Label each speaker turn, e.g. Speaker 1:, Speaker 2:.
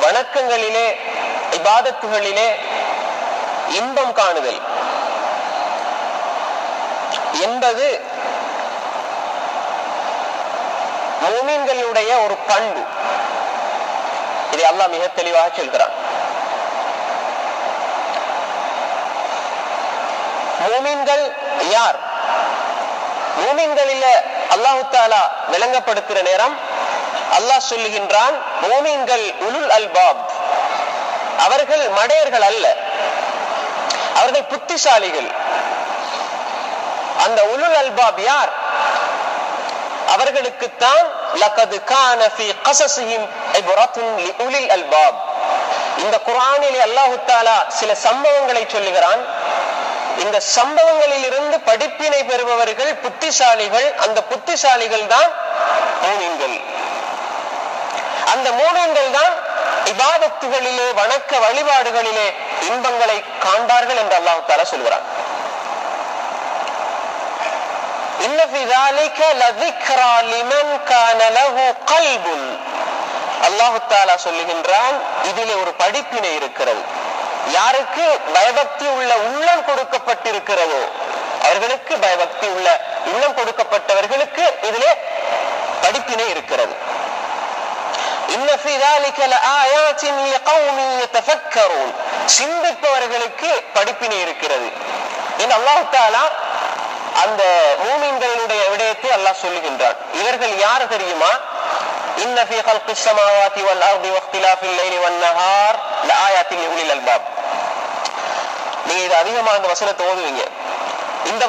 Speaker 1: வணக்கங்களிலே இபாதத்துகளிலே இன்பம் காணுதல். என்பது மூமின்களுடைய ஒரு பண்பு. இதை அல்லாஹ் மிக தெளிவாக சொல்கிறான். மூமீன்கள் யார்? மூமின்களில அல்லாஹு தாலா விளங்கப்படுத்துற நேரம் அல்லாஹ் சொல்லுகின்றான் மோமீன்கள் உலுல் அல்பாப். அவர்கள் மடையர்கள் அல்ல. அவர்கள் புத்திசாலிகள். அந்த உலுல் அல்பாப் யார்? அவர்களுக்குத்தான் லகது கான ஃபி கஸஸிஹிம் இப்ரத்துன் லிஉலில் அல்பாப். இந்த குர்ஆனிலே அல்லாஹ் தஆலா சில சம்பவங்களை சொல்லுகிறான். இந்த சம்பவங்களில் இருந்து படிப்பினை பெறுபவர்கள் புத்திசாலிகள். அந்த புத்திசாலிகள் தான் மூமின்கள். அந்த மூமின்கள் தான் இபாதத்துகளிலே வணக்க வழிபாடுகளிலே இன்பங்களை காண்பார்கள் என்று அல்லாஹு தாலா சொல்கிறான் அல்லாஹுத்தாலா சொல்லுகின்றான் இதிலே ஒரு படிப்பினை இருக்கிறது. யாருக்கு பயபக்தி உள்ள உள்ளம் கொடுக்கப்பட்டிருக்கிறதோ அவர்களுக்கு பயபக்தி உள்ள உள்ளம் கொடுக்கப்பட்டவர்களுக்கு இன்ன ஃபி தாலிக லஆயாத்தின் லிகௌமின் யதஃபக்கரூன் சிந்திப்பவர்களுக்கு படிப்பினை இருக்கிறது. என்று அல்லாஹ் தஆலா அந்த மூமின்களுடைய விடயத்தை அல்லாஹ் சொல்லுகின்றான். இவர்கள் யார் தெரியுமா? இன்ன ஃபி ஹல்கி ஸமாவாத்தி வல் அர்தி வக்திலாஃபில் லைலி வன் நஹார் லஆயாத்தின் லிஉலில் அல்பாப். நீங்க இது அதிகமா அந்த வசனத்தை ஓதுவீங்க. இந்த